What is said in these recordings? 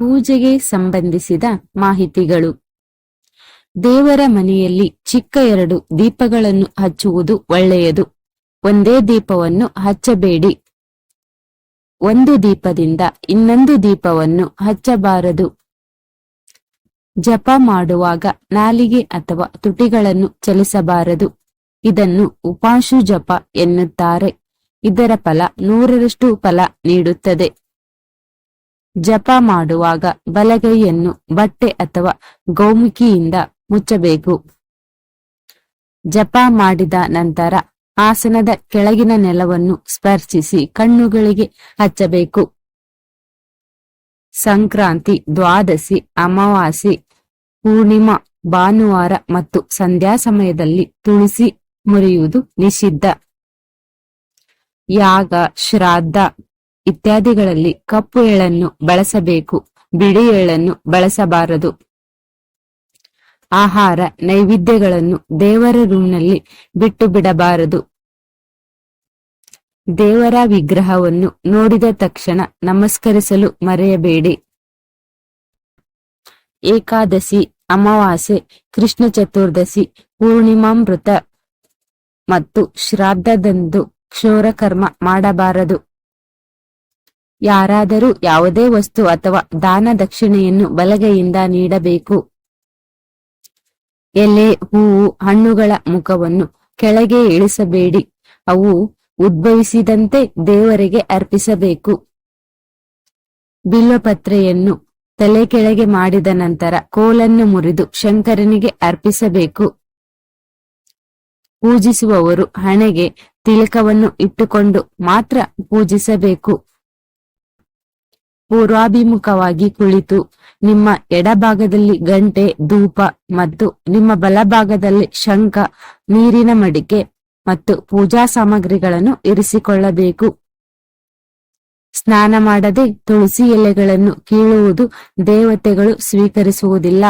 ಪೂಜೆಗೆ ಸಂಬಂಧಿಸಿದ ಮಾಹಿತಿಗಳು. ದೇವರ ಮನೆಯಲ್ಲಿ ಚಿಕ್ಕ ಎರಡು ದೀಪಗಳನ್ನು ಹಚ್ಚುವುದು ಒಳ್ಳೆಯದು. ಒಂದೇ ದೀಪವನ್ನು ಹಚ್ಚಬೇಡಿ. ಒಂದು ದೀಪದಿಂದ ಇನ್ನೊಂದು ದೀಪವನ್ನು ಹಚ್ಚಬಾರದು. ಜಪ ಮಾಡುವಾಗ ನಾಲಿಗೆ ಅಥವಾ ತುಟಿಗಳನ್ನು ಚಲಿಸಬಾರದು. ಇದನ್ನು ಉಪಾಶು ಜಪ ಎನ್ನುತ್ತಾರೆ. ಇದರ ಫಲ ನೂರರಷ್ಟು ಫಲ ನೀಡುತ್ತದೆ. ಜಪ ಮಾಡುವಾಗ ಬಲಗೈಯನ್ನು ಬಟ್ಟೆ ಅಥವಾ ಗೋಮುಖಿಯಿಂದ ಮುಚ್ಚಬೇಕು. ಜಪ ಮಾಡಿದ ನಂತರ ಆಸನದ ಕೆಳಗಿನ ನೆಲವನ್ನು ಸ್ಪರ್ಶಿಸಿ ಕಣ್ಣುಗಳಿಗೆ ಹಚ್ಚಬೇಕು. ಸಂಕ್ರಾಂತಿ, ದ್ವಾದಶಿ, ಅಮಾವಾಸ್ಯೆ, ಪೂರ್ಣಿಮಾ, ಭಾನುವಾರ ಮತ್ತು ಸಂಧ್ಯಾ ಸಮಯದಲ್ಲಿ ತುಳಸಿ ಮುರಿಯುವುದು ನಿಷಿದ್ಧ. ಯಾಗ ಶ್ರಾದ್ದ ಇತ್ಯಾದಿಗಳಲ್ಲಿ ಕಪ್ಪು ಎಳ್ಳನ್ನು ಬಳಸಬೇಕು, ಬಿಳಿ ಎಳ್ಳನ್ನು ಬಳಸಬಾರದು. ಆಹಾರ, ನೈವೇದ್ಯಗಳನ್ನು ದೇವರ ರೂಮ್ನಲ್ಲಿ ಬಿಟ್ಟು ಬಿಡಬಾರದು. ದೇವರ ವಿಗ್ರಹವನ್ನು ನೋಡಿದ ತಕ್ಷಣ ನಮಸ್ಕರಿಸಲು ಮರೆಯಬೇಡಿ. ಏಕಾದಶಿ, ಅಮಾವಾಸ್ಯೆ, ಕೃಷ್ಣ ಚತುರ್ದಶಿ, ಪೂರ್ಣಿಮಾಮೃತ ಮತ್ತು ಶ್ರಾದ್ದದಂದು ಕ್ಷೋರಕರ್ಮ ಮಾಡಬಾರದು. ಯಾರಾದರೂ ಯಾವುದೇ ವಸ್ತು ಅಥವಾ ದಾನ ದಕ್ಷಿಣೆಯನ್ನು ಬಲಗೈಯಿಂದ ನೀಡಬೇಕು. ಎಲೆ, ಹೂವು, ಹಣ್ಣುಗಳ ಮುಖವನ್ನು ಕೆಳಗೆ ಇಳಿಸಬೇಡಿ. ಅವು ಉದ್ಭವಿಸಿದಂತೆ ದೇವರಿಗೆ ಅರ್ಪಿಸಬೇಕು. ಬಿಲ್ವಪತ್ರೆಯನ್ನು ತಲೆ ಕೆಳಗೆ ಮಾಡಿದ ನಂತರ ಕೋಲನ್ನು ಮುರಿದು ಶಂಕರನಿಗೆ ಅರ್ಪಿಸಬೇಕು. ಪೂಜಿಸುವವರು ಹಣೆಗೆ ತಿಲಕವನ್ನು ಇಟ್ಟುಕೊಂಡು ಮಾತ್ರ ಪೂಜಿಸಬೇಕು. ಪೂರ್ವಾಭಿಮುಖವಾಗಿ ಕುಳಿತು. ನಿಮ್ಮ ಎಡಭಾಗದಲ್ಲಿ ಗಂಟೆ, ಧೂಪ ಮತ್ತು ನಿಮ್ಮ ಬಲಭಾಗದಲ್ಲಿ ಶಂಖ, ನೀರಿನ ಮಡಿಕೆ ಮತ್ತು ಪೂಜಾ ಸಾಮಗ್ರಿಗಳನ್ನು ಇರಿಸಿಕೊಳ್ಳಬೇಕು. ಸ್ನಾನ ಮಾಡದೆ ತುಳಸಿ ಎಲೆಗಳನ್ನು ಕೀಳುವುದು ದೇವತೆಗಳು ಸ್ವೀಕರಿಸುವುದಿಲ್ಲ.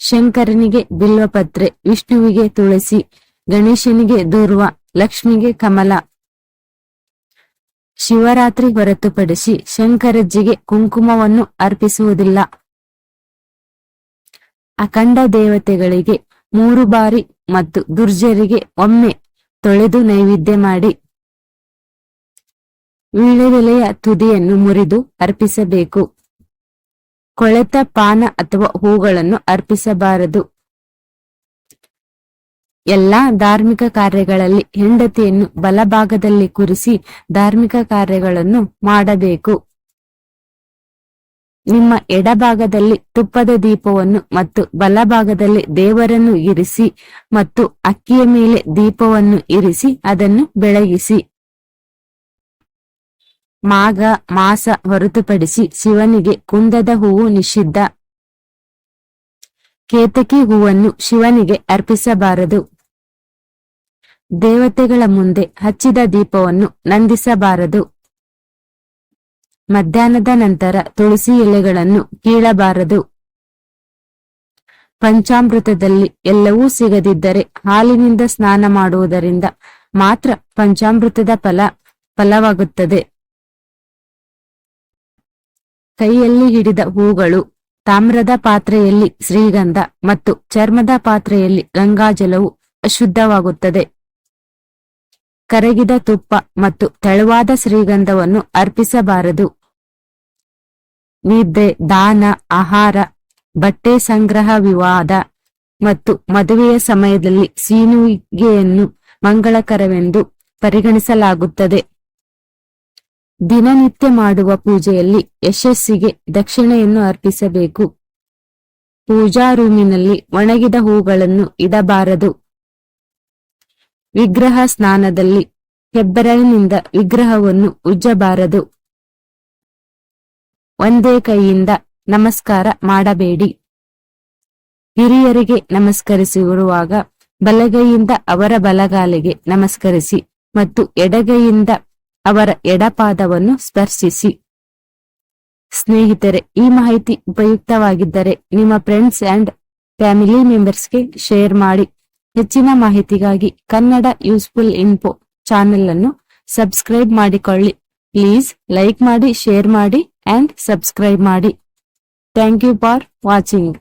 ಶಂಕರನಿಗೆ ಬಿಲ್ವಪತ್ರೆ, ವಿಷ್ಣುವಿಗೆ ತುಳಸಿ, ಗಣೇಶನಿಗೆ ದೂರ್ವ, ಲಕ್ಷ್ಮಿಗೆ ಕಮಲ ಶಿವರಾತ್ರಿ ಹೊರತುಪಡಿಸಿ ಶಂಕರಜ್ಜಿಗೆ ಕುಂಕುಮವನ್ನು ಅರ್ಪಿಸುವುದಿಲ್ಲ. ಅಖಂಡ ದೇವತೆಗಳಿಗೆ ಮೂರು ಬಾರಿ ಮತ್ತು ದುರ್ಜರಿಗೆ ಒಮ್ಮೆ ತೊಳೆದು ನೈವೇದ್ಯ ಮಾಡಿ ವೀಳೆದೆಲೆಯ ತುದಿಯನ್ನು ಮುರಿದು ಅರ್ಪಿಸಬೇಕು. ಕೊಳೆತ, ಪಾನ ಅಥವಾ ಹೂಗಳನ್ನು ಅರ್ಪಿಸಬಾರದು. ಎಲ್ಲಾ ಧಾರ್ಮಿಕ ಕಾರ್ಯಗಳಲ್ಲಿ ಹೆಂಡತಿಯನ್ನು ಬಲಭಾಗದಲ್ಲಿ ಕುರಿಸಿ ಧಾರ್ಮಿಕ ಕಾರ್ಯಗಳನ್ನು ಮಾಡಬೇಕು. ನಿಮ್ಮ ಎಡಭಾಗದಲ್ಲಿ ತುಪ್ಪದ ದೀಪವನ್ನು ಮತ್ತು ಬಲಭಾಗದಲ್ಲಿ ದೇವರನ್ನು ಇರಿಸಿ ಮತ್ತು ಅಕ್ಕಿಯ ಮೇಲೆ ದೀಪವನ್ನು ಇರಿಸಿ ಅದನ್ನು ಬೆಳಗಿಸಿ. ಮಾಗ ಮಾಸ ಹೊರತುಪಡಿಸಿ ಶಿವನಿಗೆ ಕುಂದದ ಹೂವು ನಿಷಿದ್ಧ. ಕೇತಕಿ ಹೂವನ್ನು ಶಿವನಿಗೆ ಅರ್ಪಿಸಬಾರದು. ದೇವತೆಗಳ ಮುಂದೆ ಹಚ್ಚಿದ ದೀಪವನ್ನು ನಂದಿಸಬಾರದು. ಮಧ್ಯಾಹ್ನದ ನಂತರ ತುಳಸಿ ಎಲೆಗಳನ್ನು ಕೀಳಬಾರದು. ಪಂಚಾಮೃತದಲ್ಲಿ ಎಲ್ಲವೂ ಸಿಗದಿದ್ದರೆ ಹಾಲಿನಿಂದ ಸ್ನಾನ ಮಾಡುವುದರಿಂದ ಮಾತ್ರ ಪಂಚಾಮೃತದ ಫಲ ಫಲವಾಗುತ್ತದೆ. ಕೈಯಲ್ಲಿ ಹಿಡಿದ ಹೂಗಳು ತಾಮ್ರದ ಪಾತ್ರೆಯಲ್ಲಿ ಶ್ರೀಗಂಧ ಮತ್ತು ಚರ್ಮದ ಪಾತ್ರೆಯಲ್ಲಿ ಗಂಗಾಜಲವು ಅಶುದ್ಧವಾಗುತ್ತದೆ. ಕರಗಿದ ತುಪ್ಪ ಮತ್ತು ತೆಳುವಾದ ಶ್ರೀಗಂಧವನ್ನು ಅರ್ಪಿಸಬಾರದು. ನಿದ್ರೆ ದಾನ, ಆಹಾರ, ಬಟ್ಟೆ ಸಂಗ್ರಹ, ವಿವಾದ ಮತ್ತು ಮದುವೆಯ ಸಮಯದಲ್ಲಿ ಸೀನುವಿಗೆಯನ್ನು ಮಂಗಳಕರವೆಂದು ಪರಿಗಣಿಸಲಾಗುತ್ತದೆ. ದಿನನಿತ್ಯ ಮಾಡುವ ಪೂಜೆಯಲ್ಲಿ ಯಶಸ್ಸಿಗೆ ದಕ್ಷಿಣೆಯನ್ನು ಅರ್ಪಿಸಬೇಕು. ಪೂಜಾ ರೂಮಿನಲ್ಲಿ ಒಣಗಿದ ಹೂಗಳನ್ನು ಇಡಬಾರದು. ವಿಗ್ರಹ ಸ್ನಾನದಲ್ಲಿ ಹೆಬ್ಬೆರಳಿನಿಂದ ವಿಗ್ರಹವನ್ನು ಉಜ್ಜಬಾರದು. ಒಂದೇ ಕೈಯಿಂದ ನಮಸ್ಕಾರ ಮಾಡಬೇಡಿ. ಹಿರಿಯರಿಗೆ ನಮಸ್ಕರಿಸಿರುವಾಗ ಬಲಗೈಯಿಂದ ಅವರ ಬಲಗಾಲಿಗೆ ನಮಸ್ಕರಿಸಿ ಮತ್ತು ಎಡಗೈಯಿಂದ ಅವರ ಎಡಪಾದವನ್ನು ಸ್ಪರ್ಶಿಸಿ. ಸ್ನೇಹಿತರೆ, ಈ ಮಾಹಿತಿ ಉಪಯುಕ್ತವಾಗಿದ್ದರೆ ನಿಮ್ಮ ಫ್ರೆಂಡ್ಸ್ ಅಂಡ್ ಫ್ಯಾಮಿಲಿ ಮೆಂಬರ್ಸ್ಗೆ ಶೇರ್ ಮಾಡಿ. ಹೆಚ್ಚಿನ ಮಾಹಿತಿಗಾಗಿ ಕನ್ನಡ ಯೂಸ್ಫುಲ್ ಇನ್ಫೋ ಚಾನೆಲ್ ಅನ್ನು ಸಬ್ಸ್ಕ್ರೈಬ್ ಮಾಡಿಕೊಳ್ಳಿ. ಪ್ಲೀಸ್ ಲೈಕ್ ಮಾಡಿ, ಶೇರ್ ಮಾಡಿ, ಅಂಡ್ ಸಬ್ಸ್ಕ್ರೈಬ್ ಮಾಡಿ. Thank you for watching.